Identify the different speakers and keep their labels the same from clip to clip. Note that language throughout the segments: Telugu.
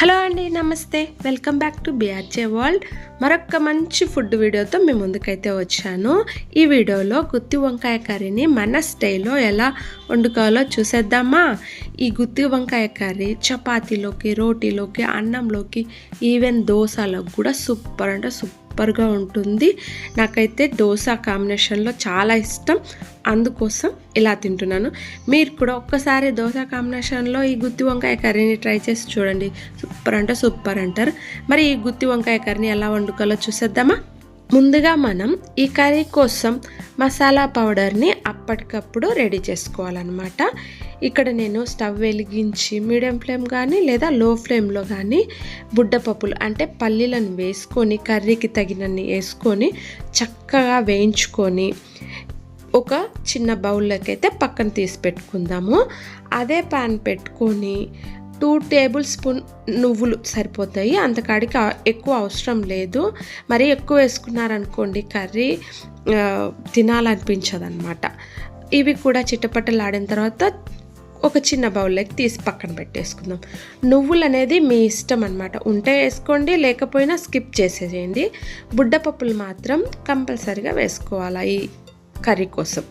Speaker 1: హలో అండి నమస్తే. Welcome back to BRJ world మరొక మంచి ఫుడ్ వీడియోతో మీ ముందుకైతే వచ్చాను. ఈ వీడియోలో గుత్తి వంకాయ కర్రీని మన స్టైల్లో ఎలా వండుకోవాలో చూసేద్దామా? ఈ గుత్తి వంకాయ కర్రీ చపాతీలోకి రోటీలోకి అన్నంలోకి ఈవెన్ దోశలోకి కూడా సూపర్ అంటే సూపర్గా ఉంటుంది. నాకైతే దోశ కాంబినేషన్లో చాలా ఇష్టం. అందుకోసం ఇలా తింటున్నాను. మీరు కూడా ఒక్కసారి దోశ కాంబినేషన్లో ఈ గుత్తి వంకాయ కర్రీని ట్రై చేసి చూడండి. సూపర్ అంటే సూపర్ అంటారు. మరి ఈ గుత్తి వంకాయ కర్రీని ఎలా వండుకోవాలో చూసేద్దామా? ముందుగా మనం ఈ కర్రీ కోసం మసాలా పౌడర్ని అప్పటికప్పుడు రెడీ చేసుకోవాలన్నమాట. ఇక్కడ నేను స్టవ్ వెలిగించి మీడియం ఫ్లేమ్ కానీ లేదా లో ఫ్లేమ్లో కానీ బుడ్డపప్పులు అంటే పల్లీలను వేసుకొని కర్రీకి తగినన్ని వేసుకొని చక్కగా వేయించుకొని ఒక చిన్న బౌల్లోకి అయితే పక్కన తీసి పెట్టుకుందాము. అదే ప్యాన్ పెట్టుకొని టూ టేబుల్ స్పూన్ నువ్వులు సరిపోతాయి. అంతకాడికి ఎక్కువ అవసరం లేదు. మరి ఎక్కువ వేసుకున్నారనుకోండి కర్రీ తినాలనిపించదు అనమాట ఇవి కూడా చిట్టపట్టలాడిన తర్వాత ఒక చిన్న బౌల్లోకి తీసి పక్కన పెట్టేసుకుందాం. నువ్వులు అనేది మీ ఇష్టం అనమాట ఉంటే వేసుకోండి లేకపోయినా స్కిప్ చేసేసేయండి. బుడ్డపప్పులు మాత్రం కంపల్సరిగా వేసుకోవాలి కర్రీ కోసం.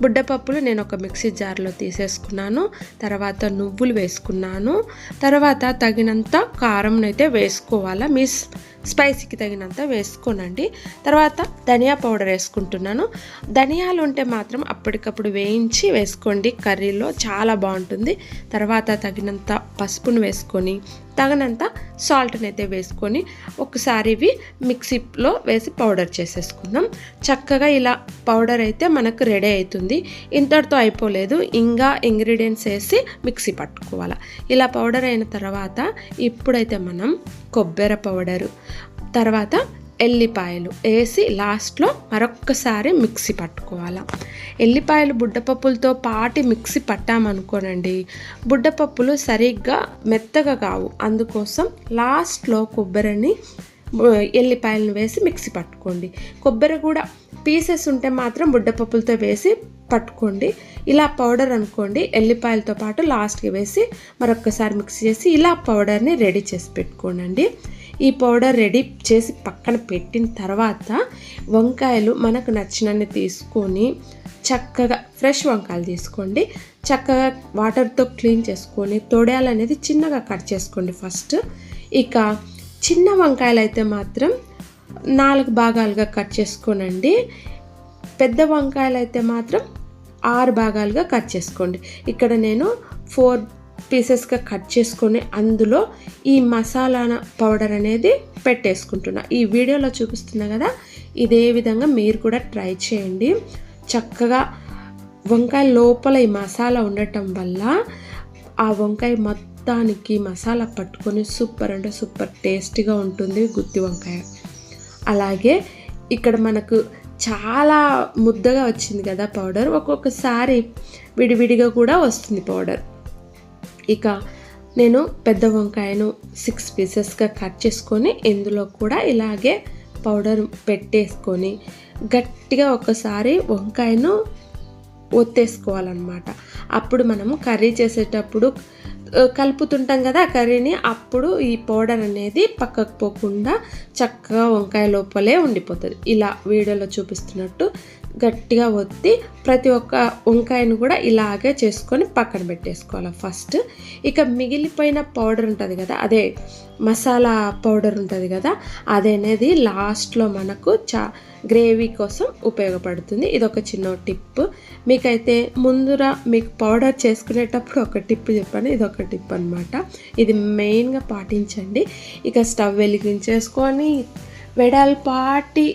Speaker 1: బుడ్డపప్పులు నేను ఒక మిక్సీ జార్లో తీసేసుకున్నాను. తర్వాత నువ్వులు వేసుకున్నాను. తర్వాత తగినంత కారం అయితే వేసుకోవాలా. మీ స్- స్పైసీకి తగినంత వేసుకోనండి. తర్వాత ధనియా పౌడర్ వేసుకుంటున్నాను. ధనియాలు ఉంటే మాత్రం అప్పటికప్పుడు వేయించి వేసుకోండి. కర్రీలో చాలా బాగుంటుంది. తర్వాత తగినంత పసుపును వేసుకొని తగినంత సాల్ట్ని అయితే వేసుకొని ఒకసారి ఇవి మిక్సీలో వేసి పౌడర్ చేసేసుకుందాం. చక్కగా ఇలా పౌడర్ అయితే మనకు రెడీ అవుతుంది. ఇంతటితో అయిపోలేదు. ఇంకా ఇంగ్రీడియంట్స్ వేసి మిక్సీ పట్టుకోవాలి. ఇలా పౌడర్ అయిన తర్వాత ఇప్పుడైతే మనం కొబ్బరి పౌడరు తర్వాత ఎల్లిపాయలు వేసి లాస్ట్లో మరొక్కసారి మిక్సీ పట్టుకోవాలి. ఎల్లిపాయలు బుడ్డపప్పులతో పాటి మిక్సీ పట్టామనుకోనండి. బుడ్డపప్పులు సరిగ్గా మెత్తగా కావు. అందుకోసం లాస్ట్లో కొబ్బరిని ఎల్లిపాయలను వేసి మిక్సీ పట్టుకోండి. కొబ్బరి కూడా పీసెస్ ఉంటే మాత్రం బుడ్డపప్పులతో వేసి పట్టుకోండి. ఇలా పౌడర్ అనుకోండి ఎల్లిపాయలతో పాటు లాస్ట్కి వేసి మరొకసారి మిక్స్ చేసి ఇలా పౌడర్ని రెడీ చేసి పెట్టుకోనండి. ఈ పౌడర్ రెడీ చేసి పక్కన పెట్టిన తర్వాత వంకాయలు మనకు నచ్చినన్ని తీసుకొని చక్కగా ఫ్రెష్ వంకాయలు తీసుకోండి. చక్కగా వాటర్తో క్లీన్ చేసుకొని తొడయాలు అనేది చిన్నగా కట్ చేసుకోండి ఫస్ట్. ఇక చిన్న వంకాయలు అయితే మాత్రం నాలుగు భాగాలుగా కట్ చేసుకోనండి. పెద్ద వంకాయలు అయితే మాత్రం ఆరు భాగాలుగా కట్ చేసుకోండి. ఇక్కడ నేను ఫోర్ పీసెస్గా కట్ చేసుకొని అందులో ఈ మసాలా పౌడర్ అనేది పెట్టేసుకుంటున్నా. ఈ వీడియోలో చూపిస్తున్నా కదా ఇదే విధంగా మీరు కూడా ట్రై చేయండి. చక్కగా వంకాయ లోపల ఈ మసాలా ఉండటం వల్ల ఆ వంకాయ మొత్తానికి మసాలా పట్టుకొని సూపర్ అంటే సూపర్ టేస్టీగా ఉంటుంది గుత్తి వంకాయ. అలాగే ఇక్కడ మనకు చాలా ముద్దగా వచ్చింది కదా పౌడర్ ఒక్కొక్కసారి విడివిడిగా కూడా వస్తుంది పౌడర్ ఇక నేను పెద్ద వంకాయను సిక్స్ పీసెస్గా కట్ చేసుకొని ఇందులో కూడా ఇలాగే పౌడర్ పెట్టేసుకొని గట్టిగా ఒకసారి వంకాయను ఒత్తేసుకోవాలన్నమాట. అప్పుడు మనము కర్రీ చేసేటప్పుడు కలుపుతుంటాం కదా ఆ కర్రీని అప్పుడు ఈ పౌడర్ అనేది పక్కకు పోకుండా చక్కగా వంకాయ లోపలే ఉండిపోతుంది. ఇలా వీడియోలో చూపిస్తున్నట్టు గట్టిగా ఒత్తి ప్రతి ఒక్క వంకాయను కూడా ఇలాగే చేసుకొని పక్కన పెట్టేసుకోవాలి ఫస్ట్. ఇక మిగిలిపోయిన పౌడర్ ఉంటుంది కదా అదే మసాలా పౌడర్ ఉంటుంది కదా అదనేది లాస్ట్లో మనకు చా గ్రేవీ కోసం ఉపయోగపడుతుంది. ఇది ఒక చిన్న టిప్. మీకైతే ముందురా మీకు పౌడర్ చేసుకునేటప్పుడు ఒక టిప్ చెప్పాను ఇది ఒక టిప్ అనమాట ఇది మెయిన్గా పాటించండి. ఇక స్టవ్ వెలిగించేసుకొని వెడల్పాటి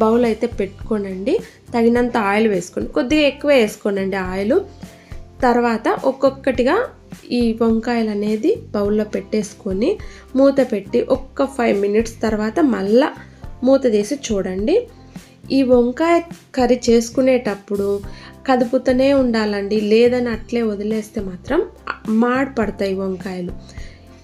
Speaker 1: బౌల్ అయితే పెట్టుకోనండి. తగినంత ఆయిల్ వేసుకోండి. కొద్దిగా ఎక్కువ వేసుకోనండి ఆయిల్. తర్వాత ఒక్కొక్కటిగా ఈ వంకాయలు అనేది బౌల్లో పెట్టేసుకొని మూత పెట్టి ఒక్క ఫైవ్ మినిట్స్ తర్వాత మళ్ళా మూత తీసి చూడండి. ఈ వంకాయ కర్రీ చేసుకునేటప్పుడు కదుపుతూనే ఉండాలండి. లేదని అట్లే వదిలేస్తే మాత్రం మాడిపడతాయి వంకాయలు.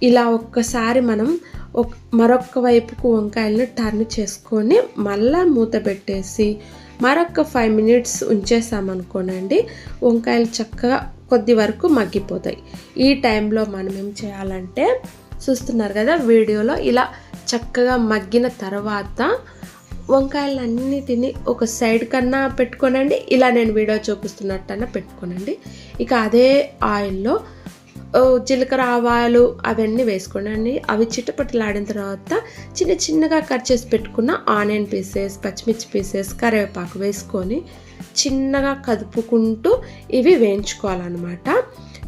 Speaker 1: ఇలా ఒక్కసారి మనం ఒక మరొక వైపుకు వంకాయలను టర్న్ చేసుకొని మళ్ళా మూత పెట్టేసి మరొక ఫైవ్ మినిట్స్ ఉంచేసామనుకోనండి. వంకాయలు చక్కగా కొద్ది వరకు మగ్గిపోతాయి. ఈ టైంలో మనం ఏం చేయాలంటే చూస్తున్నారు కదా వీడియోలో ఇలా చక్కగా మగ్గిన తర్వాత వంకాయలన్నిటిని ఒక సైడ్ కన్నా పెట్టుకోనండి. ఇలా నేను వీడియో చూపిస్తున్నట్టన్నా పెట్టుకోనండి. ఇక అదే ఆయిల్లో జీలకర్ర ఆవాలు అవన్నీ వేసుకోండి అవి చిట్టపట్టలాడిన తర్వాత చిన్న చిన్నగా కట్ చేసి పెట్టుకున్న ఆనియన్ పీసెస్ పచ్చిమిర్చి పీసెస్ కరివేపాకు వేసుకొని చిన్నగా కదుపుకుంటూ ఇవి వేయించుకోవాలన్నమాట.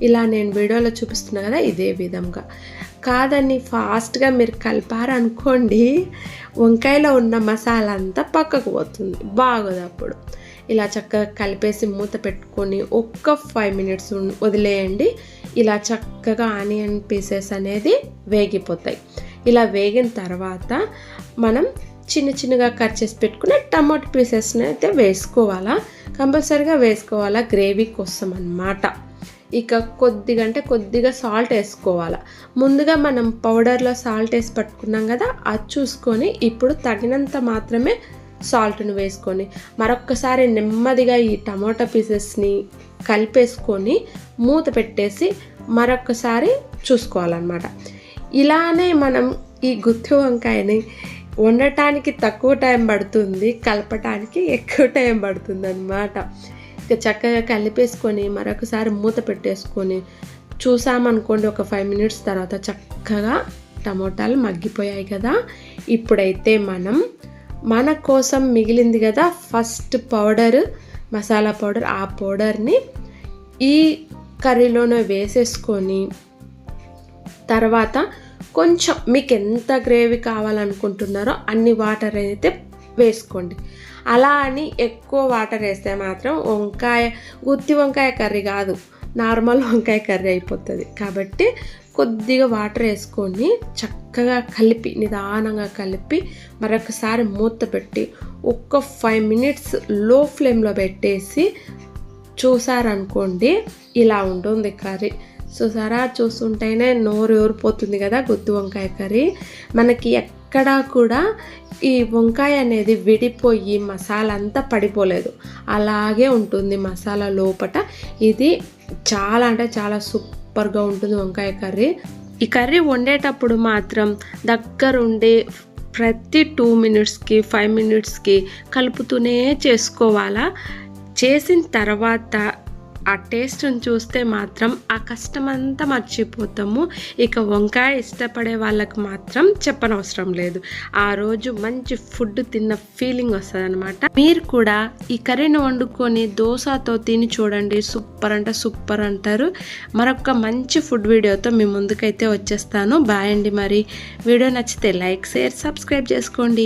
Speaker 1: ఇలా నేను వీడియోలో చూపిస్తున్నా కదా ఇదే విధంగా. కాదని ఫాస్ట్గా మీరు కలిపారనుకోండి వంకాయలో ఉన్న మసాలా అంతా పక్కకు పోతుంది బాగోదు అప్పుడు. ఇలా చక్కగా కలిపేసి మూత పెట్టుకొని ఒక్క ఫైవ్ మినిట్స్ వదిలేయండి. ఇలా చక్కగా ఆనియన్ పీసెస్ అనేది వేగిపోతాయి. ఇలా వేగిన తర్వాత మనం చిన్న చిన్నగా కట్ చేసి పెట్టుకున్న టమాటో పీసెస్ని అయితే వేసుకోవాలా? కంపల్సరీగా వేసుకోవాలా? గ్రేవీ కోసం అన్నమాట. ఇక కొద్దిగా అంటే కొద్దిగా సాల్ట్ వేసుకోవాలా. ముందుగా మనం పౌడర్లో సాల్ట్ వేసి పట్టుకున్నాం కదా అది చూసుకొని ఇప్పుడు తగినంత మాత్రమే సాల్ట్ను వేసుకొని మరొక్కసారి నెమ్మదిగా ఈ టమాటా పీసెస్ని కలిపేసుకొని మూత పెట్టేసి మరొకసారి చూసుకోవాలన్నమాట. ఇలానే మనం ఈ గుత్తి వంకాయని వండటానికి తక్కువ టైం పడుతుంది కలపటానికి ఎక్కువ టైం పడుతుంది అనమాట ఇక చక్కగా కలిపేసుకొని మరొకసారి మూత పెట్టేసుకొని చూసామనుకోండి ఒక ఫైవ్ మినిట్స్ తర్వాత చక్కగా టమోటాలు మగ్గిపోయాయి కదా. ఇప్పుడైతే మనం మన కోసం మిగిలింది కదా ఫస్ట్ పౌడర్. మసాలా పౌడర్ ఆ పౌడర్ని ఈ కర్రీలోనే వేసేసుకొని తర్వాత కొంచెం మీకు ఎంత గ్రేవీ కావాలనుకుంటున్నారో అన్ని వాటర్ అయితే వేసుకోండి. అలా అని ఎక్కువ వాటర్ వేస్తే మాత్రం వంకాయ గుత్తి వంకాయ కర్రీ కాదు నార్మల్ వంకాయ కర్రీ అయిపోతుంది. కాబట్టి కొద్దిగా వాటర్ వేసుకొని చక్కగా కలిపి నిదానంగా కలిపి మరొకసారి మూత పెట్టి ఒక్క ఫైవ్ మినిట్స్లో ఫ్లేమ్లో పెట్టేసి చూసారనుకోండి ఇలా ఉంటుంది కర్రీ. చూసారా? చూస్తుంటేనే నోరు ఊరిపోతుంది కదా గుత్తి వంకాయ కర్రీ. మనకి ఎక్కడా కూడా ఈ వంకాయ అనేది విడిపోయి మసాలా అంతా పడిపోలేదు. అలాగే ఉంటుంది మసాలా లోపట. ఇది చాలా అంటే చాలా సూపర్గా ఉంటుంది వంకాయ కర్రీ. ఈ కర్రీ వండేటప్పుడు మాత్రం దగ్గరుండి ప్రతి టూ మినిట్స్కి ఫైవ్ మినిట్స్కి కలుపుతూనే చేసుకోవాలా? చేసిన తర్వాత ఆ టేస్ట్ని చూస్తే మాత్రం ఆ కష్టం అంతా మర్చిపోతాము. ఇక వంకాయ ఇష్టపడే వాళ్ళకి మాత్రం చెప్పనవసరం లేదు. ఆ రోజు మంచి ఫుడ్ తిన్న ఫీలింగ్ వస్తుంది అనమాట మీరు కూడా ఈ కర్రీని వండుకొని దోశతో తిని చూడండి. సూపర్ అంటే సూపర్ అంటారు. మరొక మంచి ఫుడ్ వీడియోతో మీ ముందుకైతే వచ్చేస్తాను. బాయ్ అండి మరి. వీడియో నచ్చితే లైక్ షేర్ సబ్స్క్రైబ్ చేసుకోండి.